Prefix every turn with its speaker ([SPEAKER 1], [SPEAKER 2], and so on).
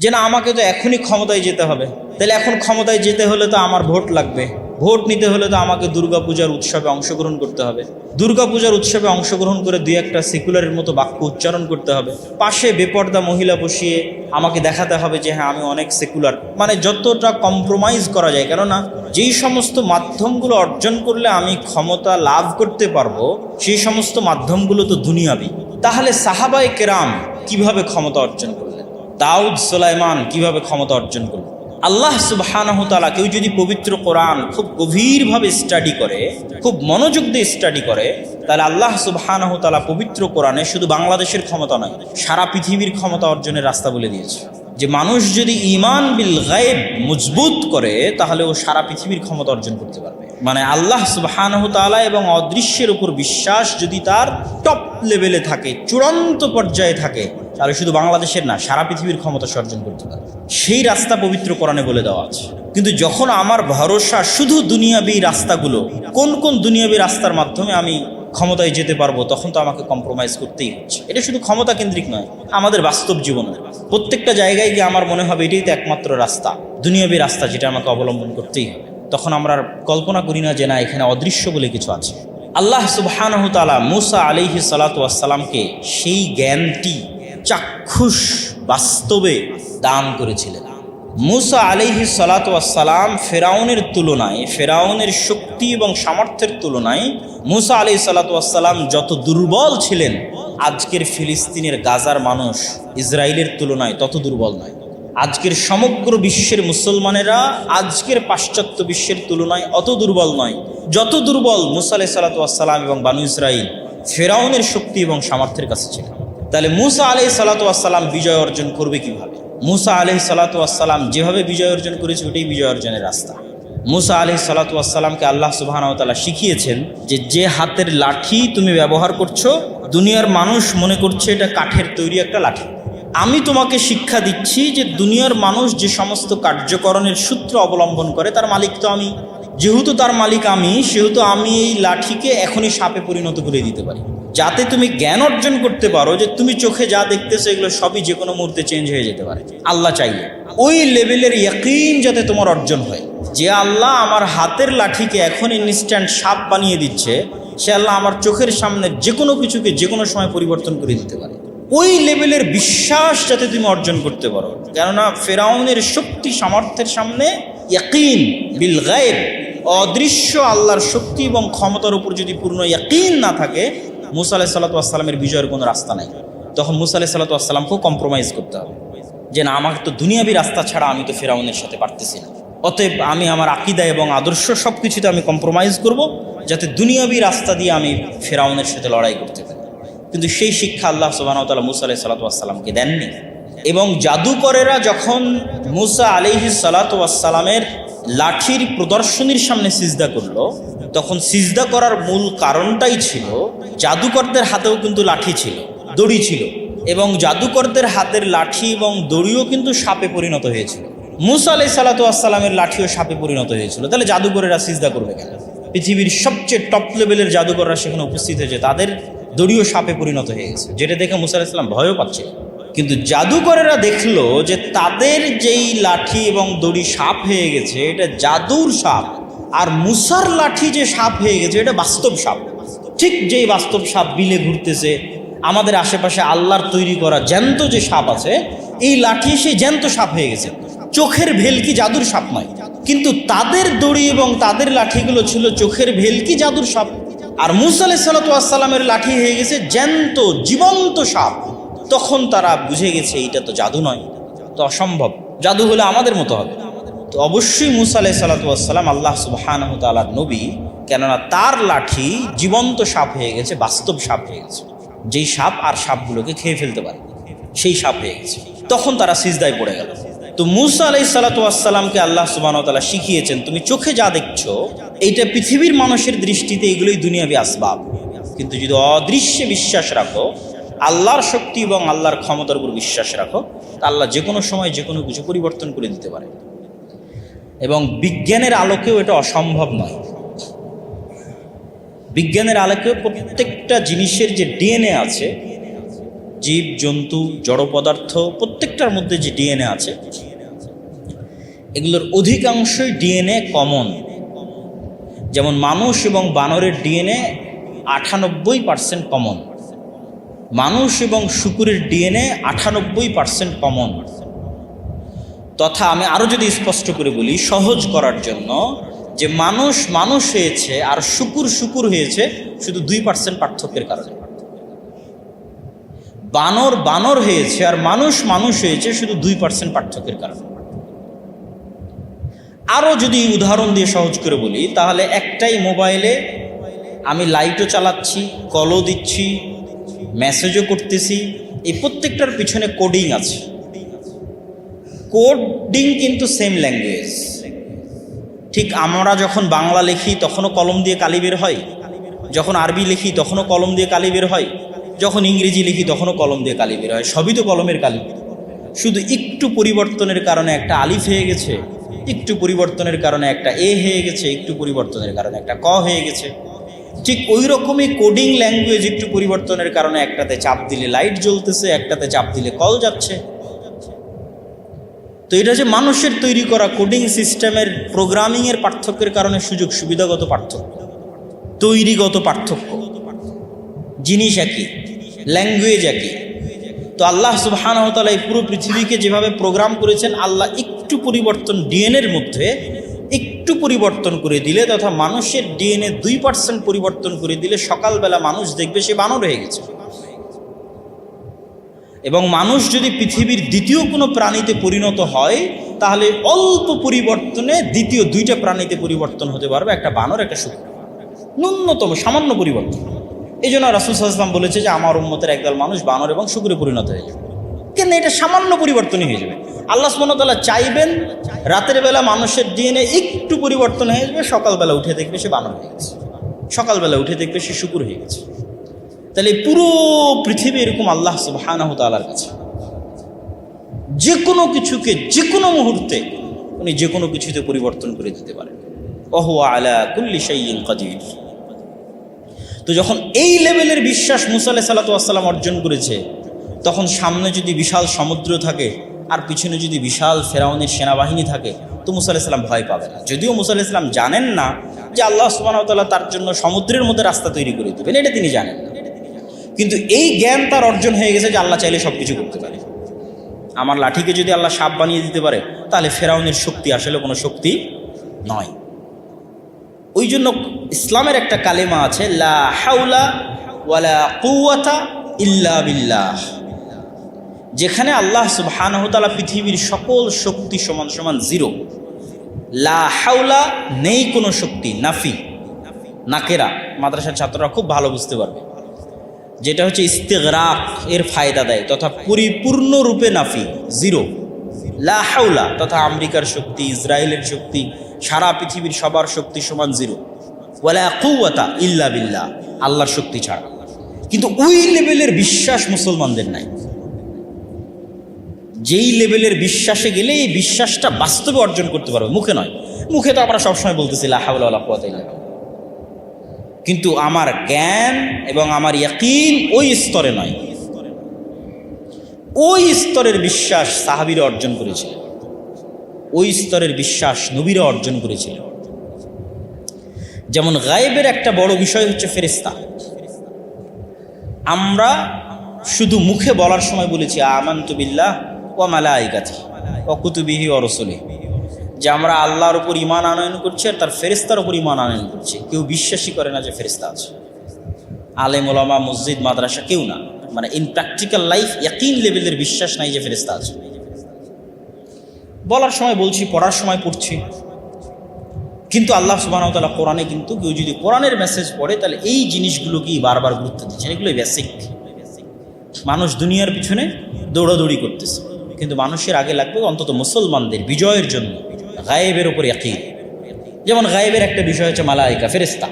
[SPEAKER 1] যে না, আমাকে তো এখনই ক্ষমতায় যেতে হবে। তাহলে এখন ক্ষমতায় যেতে হলে তো আমার ভোট লাগবে। ভোট নিতে হলে তো আমাকে দুর্গাপূজার উৎসবে অংশগ্রহণ করতে হবে। দুর্গাপূজার উৎসবে অংশগ্রহণ করে দুই একটা সেকুলারের মতো বাক্য উচ্চারণ করতে হবে। পাশে বেপর্দা মহিলা বসিয়ে আমাকে দেখাতে হবে যে হ্যাঁ আমি অনেক সেকুলার। মানে যতটা কম্প্রোমাইজ করা যায়। কেননা, যেই সমস্ত মাধ্যমগুলো অর্জন করলে আমি ক্ষমতা লাভ করতে পারব, সেই সমস্ত মাধ্যমগুলো তো দুনিয়াবি। তাহলে সাহাবাই কেরাম কীভাবে ক্ষমতা অর্জন করলেন দাউদ সোলাইমান কীভাবে ক্ষমতা অর্জন করলেন আল্লাহ সুবাহানহ তালা কেউ যদি পবিত্র কোরআন খুব গভীরভাবে স্টাডি করে, খুব মনোযোগ দিয়ে স্টাডি করে, তাহলে আল্লাহ সুবাহানহ তালা পবিত্র কোরআনে শুধু বাংলাদেশের ক্ষমতা নয়, সারা পৃথিবীর ক্ষমতা অর্জনের রাস্তা বলে দিয়েছে। যে মানুষ যদি ইমান বিল গায়েব মজবুত করে, তাহলে ও সারা পৃথিবীর ক্ষমতা অর্জন করতে পারবে। মানে আল্লাহ সুবাহানহ তালা এবং অদৃশ্যের উপর বিশ্বাস যদি তার টপ লেভেলে থাকে, চূড়ান্ত পর্যায়ে থাকে তাহলে শুধু বাংলাদেশের না, সারা পৃথিবীর ক্ষমতা সর্জন করতে পারে। সেই রাস্তা পবিত্র কোরআনে বলে দেওয়া আছে। কিন্তু যখন আমার ভরসা শুধু দুনিয়াবি রাস্তাগুলো, কোন কোন দুনিয়াবি রাস্তার মাধ্যমে আমি ক্ষমতায় যেতে পারব, তখন তো আমাকে কম্প্রোমাইজ করতেই হচ্ছে। এটা শুধু ক্ষমতা কেন্দ্রিক নয়, আমাদের বাস্তব জীবনে প্রত্যেকটা জায়গায় গিয়ে আমার মনে হবে এটাই তো একমাত্র রাস্তা, দুনিয়াবি রাস্তা যেটা আমাকে অবলম্বন করতেই হবে। তখন আমরা কল্পনা করি না যে না, এখানে অদৃশ্য বলে কিছু আছে। আল্লাহ সুবহানহ তালা মুসা আলিহি সালাতামকে সেই জ্ঞানটি চাক্ষুষ বাস্তবে দান করেছিলেন। মুসা আলিহি সালাতাম ফেরাউনের তুলনায়, ফেরাউনের শক্তি এবং সামর্থ্যের তুলনায় মুসা আলি সালাতাম যত দুর্বল ছিলেন, আজকের ফিলিস্তিনের গাজার মানুষ ইসরায়েলের তুলনায় তত দুর্বল নয়। আজকের সমগ্র বিশ্বের মুসলমানেরা আজকের পাশ্চাত্য বিশ্বের তুলনায় অত দুর্বল নয়। যত দুর্বল মুসা আলি সালাতাম এবং বানু ইসরাইল, ফেরাউনের শক্তি এবং সামর্থ্যের কাছে ছিল। তাহলে মুসা আলি সালাতাম বিজয় অর্জন করবে কীভাবে? মুসা আলি সালাতাম যেভাবে বিজয় অর্জন করেছে, ওটাই বিজয় অর্জনের রাস্তা। মুসা আলি সালাতামকে আল্লাহ সুবাহানতালা শিখিয়েছেন যে যে হাতের লাঠি তুমি ব্যবহার করছ, দুনিয়ার মানুষ মনে করছে এটা কাঠের তৈরি একটা লাঠি। আমি তোমাকে শিক্ষা দিচ্ছি যে দুনিয়ার মানুষ যে সমস্ত কার্যকরণের সূত্র অবলম্বন করে, তার মালিক তো আমি। যেহেতু তার মালিক আমি, সেহেতু আমি এই লাঠিকে এখনই সাপে পরিণত করে দিতে পারি। যাতে তুমি জ্ঞান অর্জন করতে পারো যে তুমি চোখে যা দেখতেছো এগুলো সবই যে কোনো মুহূর্তে চেঞ্জ হয়ে যেতে পারে। আল্লাহ চাইলে। ওই লেভেলের ইয়াকিন যাতে তোমার অর্জন হয়। যে আল্লাহ আমার হাতের লাঠিকে এখন ইনস্ট্যান্ট সাপ বানিয়ে দিচ্ছে, সে আল্লাহ আমার চোখের সামনে যে কোনো কিছুকে যে কোনো সময় পরিবর্তন করে দিতে পারে। ওই লেভেলের বিশ্বাস যাতে তুমি অর্জন করতে পারো। কেননা ফেরাউনের শক্তি সামর্থ্যের সামনে ইয়াকিন বিল গায়েব অদৃশ্য আল্লাহর শক্তি এবং ক্ষমতার উপর যদি পূর্ণ ইয়াকিন না থাকে, মুসা আলাহ সাল্লাতামের বিজয়ের কোনো রাস্তা নাই। তখন মুসা আলাহ সাল্লাতামকেও কম্প্রোমাইজ করতে হবে। যে না, আমাকে তো দুনিয়াবি রাস্তা ছাড়া আমি তো ফেরাউনের সাথে পারতেছি না। অতএব আমি আমার আকিদা এবং আদর্শ সব কিছুতে আমি কম্প্রোমাইজ করব, যাতে দুনিয়াবি রাস্তা দিয়ে আমি ফেরাউনের সাথে লড়াই করতে পারি। কিন্তু সেই শিক্ষা আল্লাহ সুবাহতাল্লাহ মুসা আলাহি সাল্লাতামকে দেননি। এবং জাদুকরেরা যখন মুসা আলিহি সালাতামের লাঠির প্রদর্শনীর সামনে সিজদা করল। তখন সিজদা করার মূল কারণটাই ছিল, জাদুকরদের হাতেও কিন্তু লাঠি ছিল, দড়ি ছিল এবং জাদুকরদের হাতের লাঠি এবং দড়িও কিন্তু সাপে পরিণত হয়েছিল। মুসা আলাই সালাতামের লাঠিও সাপে পরিণত হয়েছিল। তাহলে জাদুকরেরা সিজদা করবে কেন? পৃথিবীর সবচেয়ে টপ লেভেলের জাদুকররা সেখানে উপস্থিত হয়েছে, তাদের দড়িও সাপে পরিণত হয়ে গেছে, যেটা দেখে মুসা আলাইসাল্লাম ভয়ও পাচ্ছে কিন্তু জাদুকরেরা দেখল যে তাদের যেই লাঠি এবং দড়ি সাপ হয়ে গেছে, এটা জাদুর সাপ। আর মুসার লাঠি যে সাপ হয়ে গেছে, এটা বাস্তব সাপ। ঠিক যেই বাস্তব সাপ বিলে ঘুরতেছে, আমাদের আশেপাশে আল্লাহর তৈরি করা জ্যান্ত যে সাপ আছে, এই লাঠি সেই জ্যান্ত সাপ হয়ে গেছে। চোখের ভেলকি জাদুর সাপ নয়? কিন্তু তাদের দড়ি এবং তাদের লাঠিগুলো ছিল চোখের ভেলকি জাদুর সাপ? আর মুসা আলাই সাল্লাতামের লাঠি হয়ে গেছে জ্যান্ত, জীবন্ত সাপ। তখন তারা বুঝে গেছে এইটা তো জাদু নয় তো অসম্ভব। জাদু হলে আমাদের মতো হবে। তো অবশ্যই মুসা আলাই সাল্লাতাম আল্লাহ সুবাহান তালার নবী, কেননা তার লাঠি জীবন্ত সাপ হয়ে গেছে, বাস্তব সাপ হয়ে গেছে। যেই সাপ আর সাপগুলোকে খেয়ে ফেলতে পারে, সেই সাপ হয়ে গেছে। তখন তারা সিজদায় পড়ে গেল। তো মুসা আলাই সাল্লাতামকে আল্লাহ সুবাহ তালা শিখিয়েছেন, তুমি চোখে যা দেখছ, এইটা পৃথিবীর মানুষের দৃষ্টিতে এগুলোই দুনিয়াবি আসবাব। কিন্তু যদি অদৃশ্যে বিশ্বাস রাখো আল্লাহর শক্তি এবং আল্লাহর ক্ষমতার উপর বিশ্বাস রাখো আল্লাহ যে কোনো সময় যে কোনো কিছু পরিবর্তন করে দিতে পারে। এবং বিজ্ঞানের আলোকেও এটা অসম্ভব নয়। বিজ্ঞানের আলোকেও প্রত্যেকটা জিনিসের যে ডিএনএ আছে, জীব, জন্তু, জড় পদার্থ, প্রত্যেকটার মধ্যে যে ডিএনএ আছে, এগুলোর অধিকাংশই ডিএনএ কমন। যেমন মানুষ এবং বানরের ডিএনএ আটানব্বই পার্সেন্ট কমন। মানুষ এবং শুকুরের ডিএনএ আটানব্বই পার্সেন্ট কমন তথা আমি আরও যদি স্পষ্ট করে বলি, সহজ করার জন্য যে মানুষ মানুষ হয়েছে আর শুকুর শুকুর হয়েছে শুধু দুই পার্সেন্ট পার্থক্যের কারণে। বানর বানর হয়েছে আর মানুষ মানুষ হয়েছে শুধু দুই পার্সেন্ট পার্থক্যের কারণে। আরও যদি উদাহরণ দিয়ে সহজ করে বলি, তাহলে একটাই মোবাইলে আমি লাইটও চালাচ্ছি কলও দিচ্ছি মেসেজও করতেছি। এই প্রত্যেকটার পিছনে কোডিং আছে। কোডিং কিন্তু সেম ল্যাঙ্গুয়েজ ঠিক আমরা যখন বাংলা লিখি, তখনও কলম দিয়ে কালি বের হয়। যখন আরবি লিখি, তখনও কলম দিয়ে কালি বের হয়। যখন ইংরেজি লিখি, তখনও কলম দিয়ে কালি বের হয়। সবই তো কলমের কালি। শুধু একটু পরিবর্তনের কারণে একটা আলিফ হয়ে গেছে, একটু পরিবর্তনের কারণে একটা এ হয়ে গেছে, একটু পরিবর্তনের কারণে একটা ক হয়ে গেছে। ঠিক ওই রকমই কোডিং ল্যাঙ্গুয়েজ একটু পরিবর্তনের কারণে একটাতে চাপ দিলে লাইট জ্বলতেছে, একটাতে চাপ দিলে কল যাচ্ছে। তো এটা যে মানুষের তৈরি করা কোডিং সিস্টেমের প্রোগ্রামিংয়ের পার্থক্যের কারণে সুযোগ, সুবিধাগত পার্থক্য, তৈরিগত পার্থক্য। জিনিস একই ল্যাঙ্গুয়েজ একই। তো আল্লাহ সুবাহানতালা এই পুরো পৃথিবীকে যেভাবে প্রোগ্রাম করেছেন, আল্লাহ একটু পরিবর্তন ডিএনএর মধ্যে একটু পরিবর্তন করে দিলে তথা মানুষের ডিএনএ দুই পার্সেন্ট পরিবর্তন করে দিলে সকালবেলা মানুষ দেখবে সে বানর হয়ে গেছে। এবং মানুষ যদি পৃথিবীর দ্বিতীয় কোনো প্রাণীতে পরিণত হয়, তাহলে অল্প পরিবর্তনে দ্বিতীয় দুইটা প্রাণীতে পরিবর্তন হতে পারবে, একটা বানর, একটা শুক্র ন্যূনতম, সামান্য পরিবর্তন। এই জন্য রাসুল সাল্লাম বলেছে যে, আমার উম্মতের একদল মানুষ বানর এবং শুকুরে পরিণত হয়ে যাবে। কিন্তু এটা সামান্য পরিবর্তনই হয়ে যাবে। আল্লাহ সুমনতাল্লাহ চাইবেন রাতের বেলা মানুষের ডিএনএ একটু পরিবর্তন হয়ে যাবে সকালবেলা উঠে দেখবে সে বানর হয়ে গেছে। সকালবেলা উঠে দেখবে সে শুকুর হয়ে গেছে। তাহলে পুরো পৃথিবী এরকম আল্লাহ সুবাহানাহ তালার কাছে। যে কোনো কিছুকে যে কোনো মুহূর্তে উনি যে কোনো কিছুতে পরিবর্তন করে দিতে পারেন। ওহো আলা কুল্লি শাইইন কাদির। তো যখন এই লেভেলের বিশ্বাস মুসা আলাহ সাল্লাতাম অর্জন করেছে, তখন সামনে যদি বিশাল সমুদ্র থাকে আর পিছনে যদি বিশাল ফেরাউনের সেনাবাহিনী থাকে, তো মুসা আলাইসাল্লাম ভয় পাবে না। যদিও মুসা আলাইসাল্লাম জানেন না যে আল্লাহ সুবাহতাল্লাহ তার জন্য সমুদ্রের মধ্যে রাস্তা তৈরি করে দেবেন, এটা তিনি জানেন না। কিন্তু এই জ্ঞান তার অর্জন হয়ে গেছে যে আল্লাহ চাইলে সব কিছু করতে পারে। আমার লাঠিকে যদি আল্লাহ সাপ বানিয়ে দিতে পারে, তাহলে ফেরাউনের শক্তি আসলে কোনো শক্তি নয়। ওই জন্য ইসলামের একটা কালেমা আছে, লা হাউলা ওয়ালা কুয়াতা ইল্লা বিল্লাহ। যেখানে আল্লাহ সুবহানহতালা পৃথিবীর সকল শক্তি সমান সমান জিরো। লা হাউলা নেই কোনো শক্তি, নাফি। নাকেরা, মাদ্রাসার ছাত্ররা খুব ভালো বুঝতে পারবে। যেটা হচ্ছে ইস্তেগরাক, এর ফায়দা দেয়, তথা পরিপূর্ণরূপে নাফি, জিরো। লা হাউলা তথা আমেরিকার শক্তি, ইসরায়েলের শক্তি, সারা পৃথিবীর সবার শক্তি সমান জিরো। ওয়ালা ইল্লা বিল্লাহ, আল্লাহর শক্তি ছাড়া। কিন্তু ওই লেভেলের বিশ্বাস মুসলমানদের নাই। যেই লেভেলের বিশ্বাসে গেলে এই বিশ্বাসটা বাস্তবে অর্জন করতে পারবে। মুখে নয়। মুখে তো আমরা সবসময় বলতেছি লাহাউল্লাহ কিন্তু আমার জ্ঞান এবং আমার ইয়াকিন ওই স্তরে নয়। ওই স্তরের বিশ্বাস সাহাবিরা অর্জন করেছিল। ওই স্তরের বিশ্বাস নবীরা অর্জন করেছিল। যেমন গায়েবের একটা বড় বিষয় হচ্ছে ফেরিস্তা আমরা শুধু মুখে বলার সময় বলেছি, আমান্তু বিল্লাহ। ও মালা আইকাতি ও কুতুবিহি ও রসুলি যে আমরা আল্লাহর উপর ইমান আনয়ন করছি আর তার ফেরিস্তার উপর ইমান আনয়ন করছি। কেউ বিশ্বাসই করে না যে ফেরিস্তা আছে। আলেম ওলামা মসজিদ, মাদ্রাসা কেউ না। মানে ইন প্র্যাকটিক্যাল লাইফ একই লেভেলের বিশ্বাস নাই যে ফেরিস্তা আছে। বলার সময় বলছি, পড়ার সময় পড়ছি। কিন্তু আল্লাহ সুবাহতাল্লাহ কোরআনে কিন্তু কেউ যদি কোরআনের মেসেজ পড়ে, তাহলে এই জিনিসগুলোকেই বারবার গুরুত্ব দিচ্ছেন এগুলোই বেসিক মানুষ দুনিয়ার পিছনে দৌড়াদৌড়ি করতেছে। কিন্তু মানুষের আগে লাগবে অন্তত মুসলমানদের বিজয়ের জন্য, গায়েবের উপর একই যেমন গায়েবের একটা বিষয় হচ্ছে মালায়িকা ফেরিস্তা